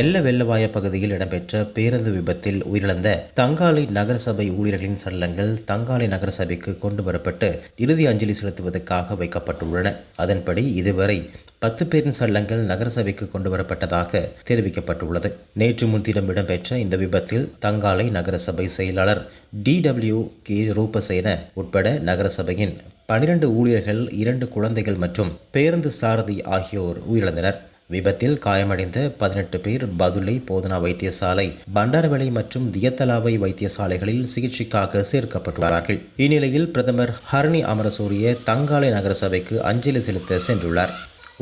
வெள்ள வெள்ளவாய பகுதியில் இடம்பெற்ற பேருந்து விபத்தில் உயிரிழந்த தங்காலை நகரசபை ஊழியர்களின் சடலங்கள் தங்காலை நகரசபைக்கு கொண்டு வரப்பட்டு இறுதி அஞ்சலி செலுத்துவதற்காக வைக்கப்பட்டுள்ளன. அதன்படி இதுவரை பத்து பேரின் சடலங்கள் நகரசபைக்கு கொண்டு வரப்பட்டதாக தெரிவிக்கப்பட்டுள்ளது. நேற்று முன்தினம் இடம்பெற்ற இந்த விபத்தில் தங்காலை நகரசபை செயலாளர் டி டபிள்யூ கே ரூபசேன உட்பட நகரசபையின் பனிரெண்டு ஊழியர்கள் இரண்டு குழந்தைகள் மற்றும் பேருந்து சாரதி ஆகியோர் உயிரிழந்தனர். விபத்தில் காயமடைந்த பதினெட்டு பேர் பதுளை போதனா வைத்தியசாலை பண்டாரவளை மற்றும் தியத்தலாவை வைத்தியசாலைகளில் சிகிச்சைக்காக சேர்க்கப்பட்டுள்ளார்கள். இந்நிலையில் பிரதமர் ஹரணி அமரசூரிய தங்காலை நகரசபைக்கு அஞ்சலி செலுத்த சென்றுள்ளார்.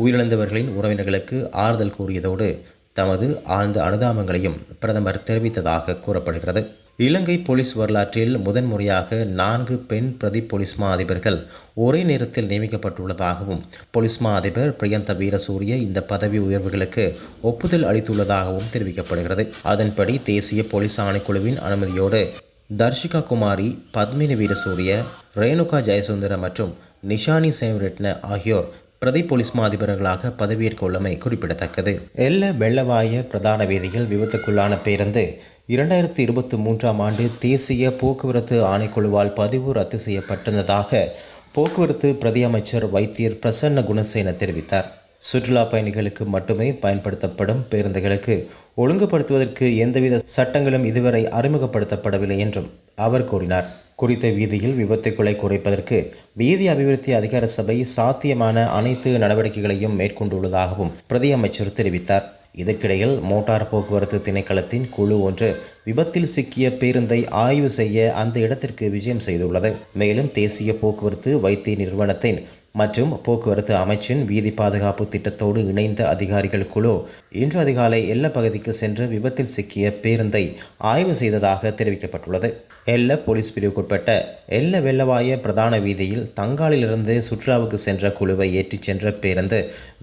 உயிரிழந்தவர்களின் உறவினர்களுக்கு ஆறுதல் கூறியதோடு தமது ஆழ்ந்த அனுதாபங்களையும் பிரதமர் தெரிவித்ததாக கூறப்படுகிறது. இலங்கை போலீஸ் வரலாற்றில் முதன்முறையாக நான்கு பெண் பிரதி போலீஸ் மா அதிபர்கள் ஒரே நேரத்தில் நியமிக்கப்பட்டுள்ளதாகவும் போலீஸ் மா அதிபர் பிரியந்த வீரசூரிய இந்த பதவி உயர்வுகளுக்கு ஒப்புதல் அளித்துள்ளதாகவும் தெரிவிக்கப்படுகிறது. அதன்படி தேசிய போலீஸ் ஆணைக்குழுவின் அனுமதியோடு தர்ஷிகா குமாரி பத்மினி வீரசூரிய ரேணுகா ஜெயசுந்தர மற்றும் நிஷானி சேம்ரெட்ன ஆகியோர் பிரதி போலீஸ் மா அதிபர்களாக பதவியேற்க உள்ளமை குறிப்பிடத்தக்கது. எல்ல வெள்ளவாய பிரதான வீதியில் விபத்துக்குள்ளான பேருந்து இரண்டாயிரத்தி இருபத்தி மூன்றாம் ஆண்டு தேசிய போக்குவரத்து ஆணைக்குழுவால் பதிவு ரத்து செய்யப்பட்டிருந்ததாக போக்குவரத்து பிரதி அமைச்சர் வைத்தியர் பிரசன்ன குணசேன தெரிவித்தார். சுற்றுலா பயணிகளுக்கு மட்டுமே பயன்படுத்தப்படும் பேருந்துகளுக்கு ஒழுங்குபடுத்துவதற்கு எந்தவித சட்டங்களும் இதுவரை அறிமுகப்படுத்தப்படவில்லை என்றும் அவர் கூறினார். குறித்த வீதியில் விபத்துக்களை குறைப்பதற்கு வீதி அபிவிருத்தி அதிகார சபை சாத்தியமான அனைத்து நடவடிக்கைகளையும் மேற்கொண்டுள்ளதாகவும் பிரதி அமைச்சர் தெரிவித்தார். இதற்கிடையில் மோட்டார் போக்குவரத்து திணைக்களத்தின் குழு ஒன்று விபத்தில் சிக்கிய பேருந்தை ஆய்வு செய்ய அந்த இடத்திற்கு விஜயம் செய்துள்ளது. மேலும் தேசிய போக்குவரத்து வைத்திய நிறுவனத்தின் மற்றும் போக்குவரத்து அமைச்சின் வீதி பாதுகாப்பு திட்டத்தோடு இணைந்த அதிகாரிகள் குழு இன்று அதிகாலை எல்ல பகுதிக்கு சென்று விபத்தில் சிக்கிய பேருந்தை ஆய்வு செய்ததாக தெரிவிக்கப்பட்டுள்ளது. எல்ல போலீஸ் பிரிவுக்குட்பட்ட எல்ல வெள்ளவாய பிரதான வீதியில் தங்காலிலிருந்து சுற்றுலாவுக்கு சென்ற குழுவை ஏற்றிச் சென்ற பேருந்து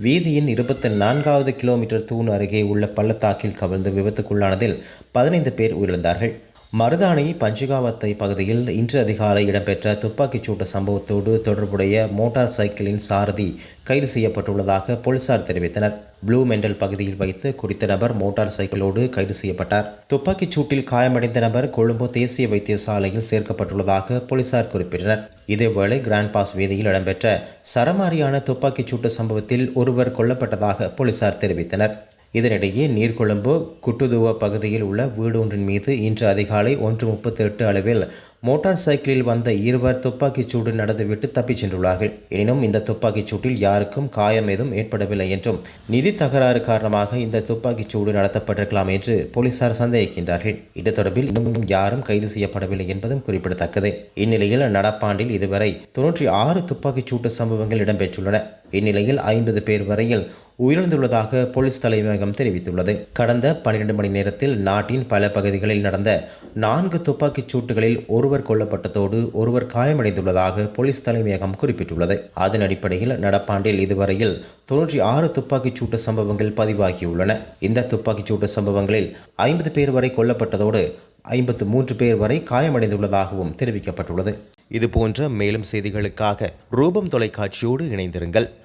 வீதியின் இருபத்தி நான்காவது கிலோமீட்டர் தூண் அருகே உள்ள பள்ளத்தாக்கில் கவிழ்ந்து விபத்துக்குள்ளானதில் பதினைந்து பேர் உயிரிழந்தார்கள். மருதாணி பஞ்சுகாவத்தை பகுதியில் இன்று அதிகாலை இடம்பெற்ற துப்பாக்கிச் சூட்டு சம்பவத்தோடு தொடர்புடைய மோட்டார் சைக்கிளின் சாரதி கைது செய்யப்பட்டுள்ளதாக போலீசார் தெரிவித்தனர். ப்ளூ மெண்டல் பகுதியில் வைத்து குறித்த நபர் மோட்டார் சைக்கிளோடு கைது செய்யப்பட்டார். துப்பாக்கிச் சூட்டில் காயமடைந்த நபர் கொழும்பு தேசிய வைத்தியசாலையில் சேர்க்கப்பட்டுள்ளதாக போலீசார் குறிப்பிட்டனர். இதேவேளை கிராண்ட் பாஸ் வீதியில் இடம்பெற்ற சரமாரியான துப்பாக்கிச் சூட்டு சம்பவத்தில் ஒருவர் கொல்லப்பட்டதாக போலீசார் தெரிவித்தனர். இதனிடையே நீர்கொழும்பு குட்டுதுவ பகுதியில் உள்ள வீடு ஒன்றின் மீது இன்று அதிகாலை ஒன்று முப்பத்தி எட்டு அளவில் மோட்டார் சைக்கிளில் வந்த இருவர் துப்பாக்கிச் சூடு நடந்துவிட்டு தப்பிச் சென்றுள்ளார்கள். எனினும் இந்த துப்பாக்கிச் சூட்டில் யாருக்கும் காயம் ஏதும் ஏற்படவில்லை என்றும் நிதி தகராறு காரணமாக இந்த துப்பாக்கிச் சூடு நடத்தப்பட்டிருக்கலாம் என்று போலீசார் சந்தேகிக்கின்றார்கள். இது தொடர்பில் இன்னும் யாரும் கைது செய்யப்படவில்லை என்பதும் குறிப்பிடத்தக்கது. இந்நிலையில் நடப்பாண்டில் இதுவரை தொன்னூற்றி ஆறு துப்பாக்கிச் சூட்டு சம்பவங்கள் இடம்பெற்றுள்ளன. இந்நிலையில் ஐம்பது பேர் வரையில் உயிரிழந்துள்ளதாக போலீஸ் தலைமையகம் தெரிவித்துள்ளது. கடந்த பன்னிரண்டு மணி நேரத்தில் நாட்டின் பல பகுதிகளில் நடந்த நான்கு துப்பாக்கிச் சூட்டுகளில் ஒருவர் கொல்லப்பட்டதோடு ஒருவர் காயமடைந்துள்ளதாக போலீஸ் தலைமையகம் குறிப்பிட்டுள்ளது. அதன் அடிப்படையில் நடப்பாண்டில் இதுவரையில் தொன்னூற்றி ஆறு துப்பாக்கிச் சூட்டு சம்பவங்கள் பதிவாகியுள்ளன. இந்த துப்பாக்கிச் சூட்டு சம்பவங்களில் ஐம்பது பேர் வரை கொல்லப்பட்டதோடு ஐம்பத்து மூன்று பேர் வரை காயமடைந்துள்ளதாகவும் தெரிவிக்கப்பட்டுள்ளது. இதுபோன்ற மேலும் செய்திகளுக்காக ரூபம் தொலைக்காட்சியோடு இணைந்திருங்கள்.